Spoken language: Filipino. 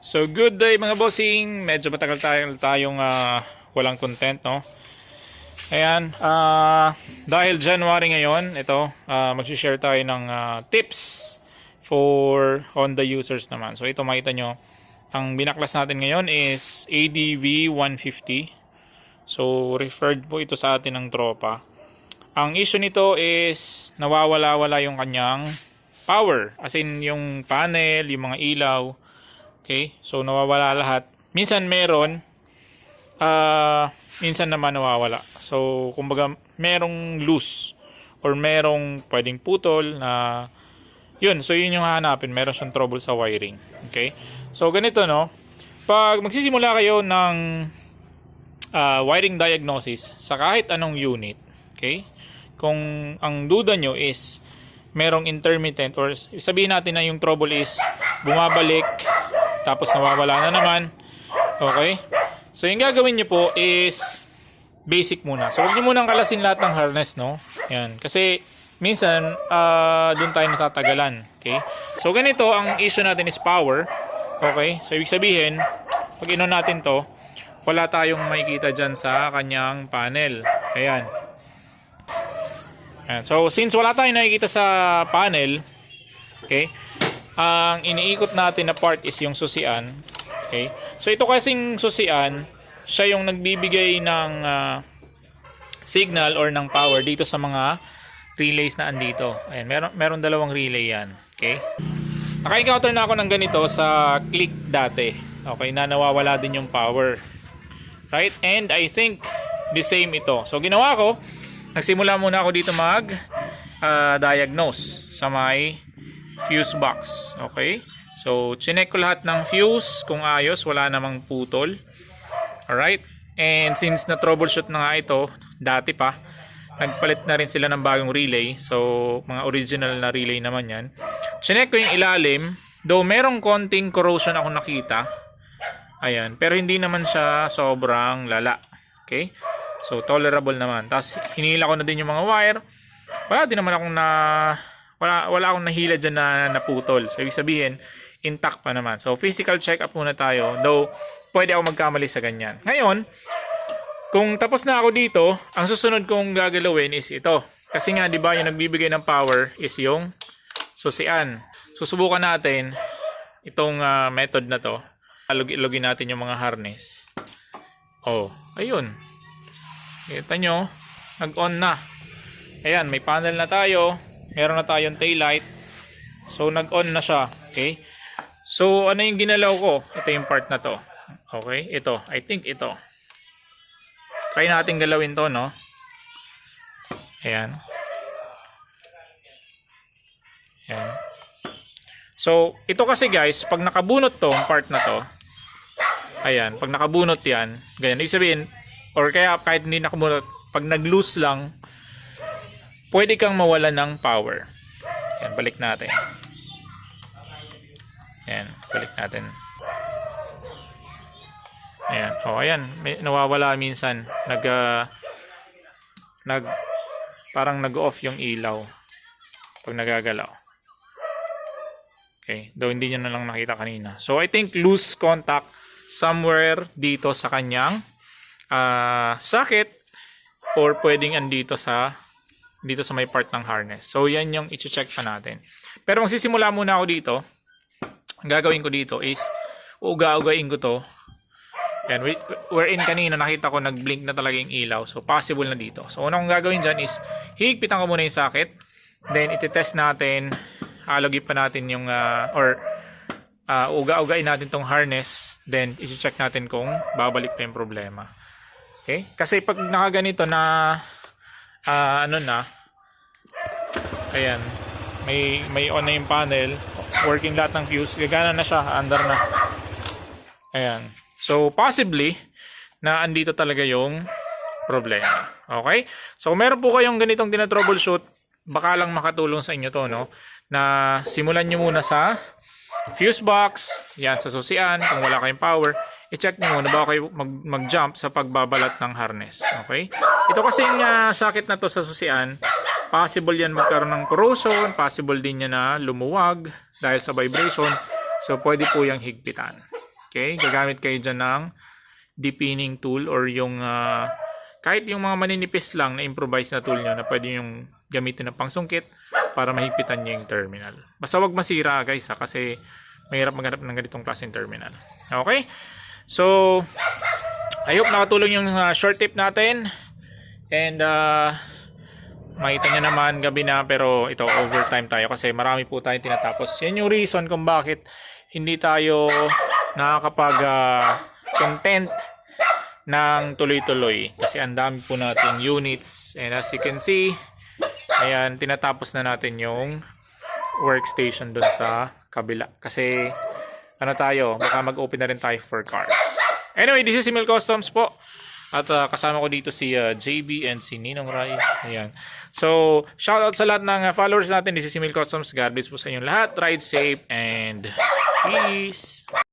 So good day mga bossing. Medyo matagal tayong, tayong ah, walang content no. Ayan, ah, dahil January ngayon, ito, uh, mag-share tayo ng ah, tips for Honda users naman. So ito makita nyo, ang binaklas natin ngayon is ADV 150. So referred po ito sa atin ng tropa. Ang issue nito is nawawala-wala yung kanyang power. As in yung panel, yung mga ilaw, Okay? So nawawala lahat. Minsan meron, ah minsan naman nawawala. So kumbaga merong loose or merong pwedeng putol na yun, so yun yung hahanapin. Meron siyang trouble sa wiring. Okay? So ganito no. Pag magsisimula kayo ng ah, wiring diagnosis sa kahit anong unit, okay? Kung ang duda nyo is merong intermittent or sabihin natin na yung trouble is bumabalik tapos nawawala na naman. Okay? So yung gagawin nyo po is basic muna. So huwag nyo munang kalasin lahat ng harness, no? Yan. Kasi minsan ah doon tayo natatagalan. Okay? So ganito, ang issue natin is power. Okay? So ibig sabihin, pag ino natin to, wala tayong makikita dyan sa kanyang panel. Ayan. Ayan. So since wala tayong nakikita sa panel, okay? Ang iniikot natin na part is yung susian. Okay? So ito kasing susian, siya yung nagbibigay ng ah, signal or ng power dito sa mga relays na andito. Ayan, meron meron dalawang relay 'yan. Okay? Naka-encounter na ako ng ganito sa click dati. Okay, na nawawala din yung power. Right? And I think the same ito. So ginawa ko, nagsimula muna ako dito mag ah, diagnose sa may fuse box. Okay? So, chinek ko lahat ng fuse kung ayos, wala namang putol. Alright? And since na troubleshoot na nga ito, dati pa, nagpalit na rin sila ng bagong relay. So, mga original na relay naman yan. Chinek ko yung ilalim. Though merong konting corrosion ako nakita. Ayan. Pero hindi naman siya sobrang lala. Okay? So, tolerable naman. Tapos, hinila ko na din yung mga wire. Wala din naman akong na wala, wala akong nahila dyan na naputol. So, ibig sabihin, intact pa naman. So, physical check-up muna tayo. Though, pwede ako magkamali sa ganyan. Ngayon, kung tapos na ako dito, ang susunod kong gagalawin is ito. Kasi nga, di ba, yung nagbibigay ng power is yung susian. Susubukan natin itong ah, method na to. Login natin yung mga harness. Oh, ayun. Kita nyo, nag-on na. Ayan, may panel na tayo. Meron na tayong taillight. So, nag-on na siya. Okay? So, ano yung ginalaw ko? Ito yung part na to. Okay? Ito. I think ito. Try natin galawin to, no? Ayan. Ayan. So, ito kasi guys, pag nakabunot to, part na to, ayan, pag nakabunot yan, ganyan, ibig sabihin, or kaya kahit hindi nakabunot, pag nag-loose lang, pwede kang mawala ng power. Ayan, balik natin. Ayan, balik natin. Ayan. Oh, ayan. May, nawawala minsan. Nag, ah, nag, parang nag-off yung ilaw. Pag nagagalaw. Okay. Though hindi nyo na lang nakita kanina. So, I think loose contact somewhere dito sa kanyang ah, socket or pwedeng andito sa dito sa may part ng harness. So, yan yung i-check pa natin. Pero magsisimula muna ako dito. Ang gagawin ko dito is uga-ugain ko to yan, we- we're in kanina, nakita ko nag-blink na talaga yung ilaw. So, possible na dito. So, una kong gagawin dyan is, higpitan ko muna yung socket. Then, iti-test natin. Alogip pa natin yung, ah, or, ah, uga-ugain natin tong harness. Then, isi-check natin kung babalik pa yung problema. Okay? Kasi pag nakaganito na, ah, ano na, ayan, may, may on na yung panel, working lahat ng fuse, gagana na siya, under na. Ayan. So, possibly, na andito talaga yung problema. Okay? So, kung meron po kayong ganitong tinatroubleshoot, baka lang makatulong sa inyo to, no? Na simulan nyo muna sa fuse box, yan, sa susian, kung wala kayong power, i-check nyo muna bago kayo mag- mag-jump sa pagbabalat ng harness. Okay? Ito kasing uh, sakit na to sa susian, possible yan magkaroon ng corrosion, possible din yan na lumuwag dahil sa vibration. So, pwede po yung higpitan. Okay, gagamit kayo dyan ng depining tool or yung ah, kahit yung mga maninipis lang na improvise na tool nyo na pwede yung gamitin na pangsungkit para mahigpitan nyo yung terminal. Basta wag masira guys ha, kasi mahirap maghanap ng ganitong klaseng terminal. Okay? So, I hope nakatulong yung ah, short tip natin. And uh, makita nyo naman gabi na pero ito overtime tayo kasi marami po tayong tinatapos. Yan yung reason kung bakit hindi tayo nakakapag ah, content ng tuloy-tuloy. Kasi ang dami po nating units. And as you can see ayan tinatapos na natin yung workstation dun sa kabila. Kasi ano tayo baka mag-open na rin tayo for cars. Anyway this is Simil Customs po at ah, kasama ko dito si ah, JB and si Ninong Rai. Ayan. So shout out sa lahat ng ah, followers natin. This is Simil Customs. God bless po sa inyong lahat. Ride safe and peace